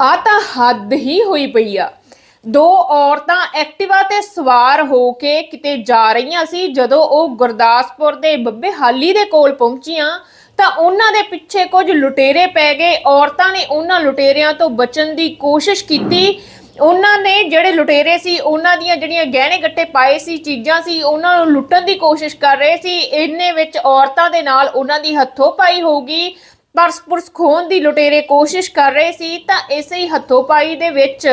ਆ ਤਾਂ ਹੱਦ ਹੀ ਹੋਈ ਪਈ ਆ। ਦੋ ਔਰਤਾਂ ਐਕਟਿਵਾ ਤੇ ਸਵਾਰ ਹੋ ਕੇ ਕਿਤੇ ਜਾ ਰਹੀਆਂ ਸੀ। ਜਦੋਂ ਉਹ ਗੁਰਦਾਸਪੁਰ ਦੇ ਬੱਬੇ ਹਾਲੀ ਦੇ ਕੋਲ ਪਹੁੰਚੀਆਂ ਤਾਂ ਉਹਨਾਂ ਦੇ ਪਿੱਛੇ ਕੁਝ ਲੁਟੇਰੇ ਪੈ ਗਏ। ਔਰਤਾਂ ਨੇ ਉਹਨਾਂ ਲੁਟੇਰਿਆਂ ਤੋਂ ਬਚਣ ਦੀ ਕੋਸ਼ਿਸ਼ ਕੀਤੀ। ਉਹਨਾਂ ਨੇ ਜਿਹੜੇ ਲੁਟੇਰੇ ਸੀ, ਉਹਨਾਂ ਦੀਆਂ ਜਿਹੜੀਆਂ ਗਹਿਣੇ ਗੱਟੇ ਪਾਏ ਸੀ, ਚੀਜ਼ਾਂ ਸੀ, ਉਹਨਾਂ ਨੂੰ ਲੁੱਟਣ ਦੀ ਕੋਸ਼ਿਸ਼ ਕਰ ਰਹੇ ਸੀ। ਇੰਨੇ ਵਿੱਚ ਔਰਤਾਂ ਦੇ ਨਾਲ ਉਹਨਾਂ ਦੀ ਹੱਥੋਂ ਪਾਈ ਹੋਊਗੀ। ਪਰਸ ਪੁਰਸ ਖੋਹਣ ਦੀ ਲੁਟੇਰੇ ਕੋਸ਼ਿਸ਼ ਕਰ ਰਹੇ ਸੀ ਤਾਂ ਇਸੇ ਹੀ ਹੱਥੋਂ ਪਾਈ ਦੇ ਵਿੱਚ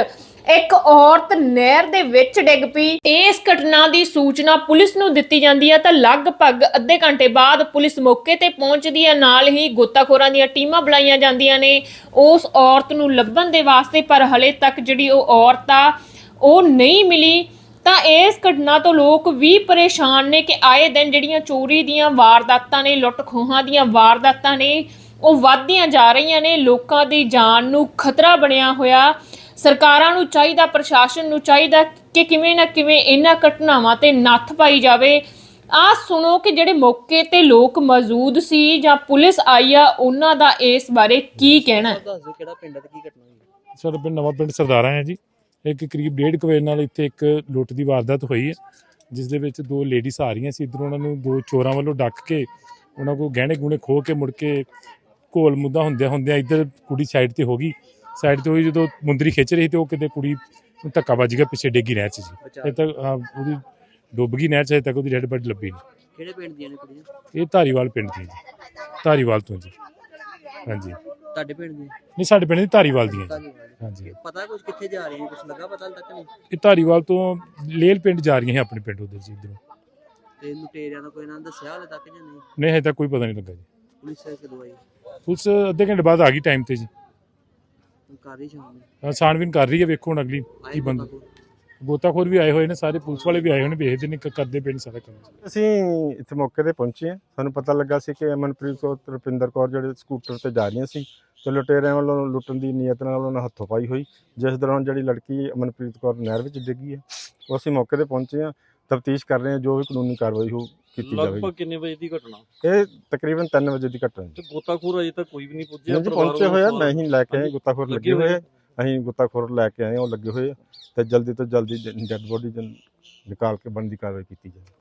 ਇੱਕ ਔਰਤ ਨਹਿਰ ਦੇ ਵਿੱਚ ਡਿੱਗ ਪਈ। ਇਸ ਘਟਨਾ ਦੀ ਸੂਚਨਾ ਪੁਲਿਸ ਨੂੰ ਦਿੱਤੀ ਜਾਂਦੀ ਹੈ ਤਾਂ ਲਗਭਗ ਅੱਧੇ ਘੰਟੇ ਬਾਅਦ ਪੁਲਿਸ ਮੌਕੇ ਤੇ ਪਹੁੰਚਦੀ ਹੈ। ਨਾਲ ਹੀ ਗੋਤਾਖੋਰਾਂ ਦੀਆਂ ਟੀਮਾਂ ਬੁਲਾਈਆਂ ਜਾਂਦੀਆਂ ਨੇ। ਉਸ ਔਰਤ ਨੂੰ ਲੱਭਣ ਦੇ ਵਾਸਤੇ ਪਰ ਹਲੇ ਤੱਕ ਜਿਹੜੀ ਉਹ ਔਰਤ ਆ, ਉਹ ਨਹੀਂ ਮਿਲੀ। ਤਾਂ ਇਸ ਘਟਨਾ ਤੋਂ ਲੋਕ ਵੀ ਪਰੇਸ਼ਾਨ ਨੇ ਕਿ ਆਏ ਦਿਨ ਜਿਹੜੀਆਂ ਚੋਰੀ ਦੀਆਂ ਵਾਰਦਾਤਾਂ ਨੇ, ਲੁੱਟ ਖੋਹਾਂ ਦੀਆਂ ਵਾਰਦਾਤਾਂ ਨੇ ਉਹ ਵੱਧਦੀਆਂ ਜਾ ਰਹੀਆਂ ਨੇ ਲੋਕਾਂ ਦੀ ਜਾਨ ਨੂੰ ਖਤਰਾ ਬਣਿਆ ਹੋਇਆ। ਸਰਕਾਰਾਂ ਨੂੰ ਚਾਹੀਦਾ ਪ੍ਰਸ਼ਾਸਨ ਨੂੰ ਚਾਹੀਦਾ ਕਿ ਕਿਵੇਂ ਨਾ ਕਿਵੇਂ ਇਹਨਾਂ ਘਟਨਾਵਾਂ ਤੇ ਨੱਥ ਪਾਈ ਜਾਵੇ। ਆ ਸੁਣੋ ਕਿ ਜਿਹੜੇ ਮੌਕੇ ਤੇ ਲੋਕ ਮੌਜੂਦ ਸੀ ਜਾਂ ਪੁਲਿਸ ਆਈ ਆ ਉਹਨਾਂ ਦਾ ਇਸ ਬਾਰੇ ਕੀ ਕਹਿਣਾ ਹੈ? ਦੱਸ ਦਿਓ ਕਿਹੜਾ ਪਿੰਡ ਹੈ ਤੇ ਕੀ ਘਟਨਾ ਹੋਈ? ਸਾਡਾ ਪਿੰਡ ਨਵਾਂ ਪਿੰਡ ਸਰਦਾਰਾ ਹੈ ਜੀ। ਇੱਕ ਕਰੀਬ ਡੇਢ ਕੁ ਵਜੇ ਨਾਲ ਇੱਥੇ ਇੱਕ ਲੁੱਟ ਦੀ ਵਾਰਦਾਤ ਹੋਈ ਹੈ ਜਿਸ ਦੇ ਵਿੱਚ ਦੋ ਲੇਡੀਜ਼ ਆ ਰਹੀਆਂ ਸੀ। ਇੱਧਰੋਂ ਉਹਨਾਂ ਨੂੰ ਦੋ ਚੋਰਾਂ ਵੱਲੋਂ ਡੱਕ ਕੇ ਉਹਨਾਂ ਕੋਲ ਗਹਿਣੇ ਗੁਣੇ ਖੋਹ ਕੇ ਮੁੜ ਕੇ ਘੋਲ ਮੁੱਦਾ ਹੁੰਦਿਆਂ ਹੁੰਦਿਆਂ ਇੱਧਰ ਕੁੜੀ ਸਾਈਡ ਤੇ ਹੋ ਗਈ। ਸਾਈਡ ਤੇ ਹੋਈ ਜਦੋਂ ਮੁੰਦਰੀ ਖਿੱਚ ਰਹੀ ਤੇ ਉਹ ਕਿਤੇ ਕੁੜੀ ਨੂੰ ਧੱਕਾ ਵੱਜ ਗਿਆ ਪਿੱਛੇ ਡੇਗੀ ਨਹਿਰ 'ਚ ਜੀ ਇਹ ਤੱਕ ਉਹਦੀ ਡੁੱਬ ਗਈ ਨਹਿਰ 'ਚ ਹਜੇ ਤੱਕ ਉਹਦੀ ਡੈਡ ਬੋਡੀ ਲੱਭੀ ਨਹੀਂ। ਕਿਹੜੇ ਪਿੰਡ ਦੀਆਂ ਨੇ ਕੁੜੀਆਂ? ਇਹ ਧਾਰੀਵਾਲ ਪਿੰਡ ਦੀ ਜੀ। ਧਾਰੀਵਾਲ ਤੋਂ ਜੀ। ਹਾਂਜੀ। ਤੁਹਾਡੇ ਪਿੰਡ ਦੀਆਂ? ਨਹੀਂ ਸਾਡੇ ਪਿੰਡ ਦੀ ਧਾਰੀਵਾਲ ਦੀਆਂ ਜੀ। ਹਾਂਜੀ। ਪਤਾ ਕੁਝ ਕਿੱਥੇ ਜਾ ਰਹੀਆਂ ਕੁਝ ਲੱਗਾ ਪਤਾ ਤੱਕ ਨਹੀਂ? ਇਹ ਧਾਰੀਵਾਲ ਤੋਂ ਲੇਲ ਪਿੰਡ ਜਾ ਰਹੀਆਂ ਹੈ ਆਪਣੇ ਪਿੰਡ ਉਧਰ ਜੀ ਇੱਧਰੋਂ। ਤੇ ਲੁਟੇਰਿਆਂ ਦਾ ਕੋਈ ਨਾਂ ਦੱਸਿਆ ਹਲੇ ਤੱਕ ਜਾਂ ਨਹੀਂ? ਨਹੀਂ ਹਜੇ ਤੱਕ ਕੋਈ ਪਤਾ ਨਹੀਂ ਲੱਗਾ ਜੀ। ਪੁਲਿਸ ਕਦੋਂ ਆਈ ਪੁਲਿਸ ਅੱਧੇ ਘੰਟੇ ਬਾਅਦ ਆ ਗਈ ਟਾਈਮ ਤੇ ਜੀ। ਕਰ ਰਹੀ ਸ਼ਾਮ ਨੂੰ ਅਹ ਛਾਣਬੀਨ ਕਰ ਰਹੀ ਹੈ ਵੇਖੋ ਹੁਣ ਅਗਲੀ ਕੀ ਬੰਦ ਗੋਤਾਖੋਰ? ਗੋਤਾਖੋਰ ਵੀ ਆਏ ਹੋਏ ਨੇ ਸਾਰੇ ਪੁਲਿਸ ਵਾਲੇ ਵੀ ਆਏ ਹੋਏ ਨੇ ਵੇਖਦੇ ਨੇ ਕ- ਕਰਦੇ ਪਏ ਨੇ ਸਾਰਾ ਕੰਮ। ਅਸੀਂ ਇੱਥੇ ਮੌਕੇ ਤੇ ਪਹੁੰਚੇ ਹਾਂ। ਸਾਨੂੰ ਪਤਾ ਲੱਗਾ ਸੀ ਕਿ ਅਮਨਪ੍ਰੀਤ ਕੌਰ ਤੇ ਰੁਪਿੰਦਰ ਕੌਰ ਜਿਹੜੇ ਸਕੂਟਰ ਤੇ ਜਾ ਰਹੀਆਂ ਸੀ ਤੇ ਲੁਟੇਰਿਆਂ ਵੱਲੋਂ ਲੁੱਟਣ ਦੀ ਨੀਅਤ ਨਾਲ ਉਹਨਾਂ ਹੱਥੋਂ ਪਾਈ ਹੋਈ। ਜਿਸ ਦੌਰਾਨ ਜਿਹੜੀ ਲੜਕੀ ਅਮਨਪ੍ਰੀਤ ਕੌਰ ਨਹਿਰ ਵਿੱਚ ਡਿੱਗੀ ਹੈ ਉਹ ਅਸੀਂ ਮੌਕੇ ਤੇ ਪਹੁੰਚੇ ਹਾਂ। ਤਫਤੀਸ਼ ਕਰ ਰਹੇ ਹਾਂ ਜੋ ਵੀ ਕਾਨੂੰਨੀ ਕਾਰਵਾਈ ਹੋ ਕੀਤੀ ਜਾਵੇਗੀ। ਲਗਭਗ ਕਿੰਨੇ ਵਜੇ ਦੀ ਘਟਨਾ? ਇਹ ਤਕਰੀਬਨ 3 ਵਜੇ ਦੀ ਘਟਨਾ ਤੇ ਗੋਤਾਖੋਰ ਅਜੇ ਤੱਕ ਕੋਈ ਵੀ ਨਹੀਂ ਪੁੱਜਿਆ ਜੀ ਪਰਿਵਾਰ ਪਹੁੰਚੇ ਹੋਏ ਆ ਵੱਲੋਂ ਮੈਂ ਹੀ ਲੈ ਕੇ ਆਏ ਗੁੱਤਾਖੋਰ ਲੱਗੇ ਲੱਗੇ ਹੋਏ ਹੋਏ ਆ। ਅਸੀਂ ਗੁੱਤਾਖੋਰ ਲੈ ਕੇ ਆਏ ਹਾਂ, ਉਹ ਲੱਗੇ ਹੋਏ ਆ। ਤੇ ਜਲਦੀ ਤੋਂ ਜਲਦੀ ਡੈੱਡ ਬੋਡੀ ਨਿਕਾਲ ਕੇ ਬਣਦੀ ਕਾਰਵਾਈ ਕੀਤੀ ਜਾਵੇ।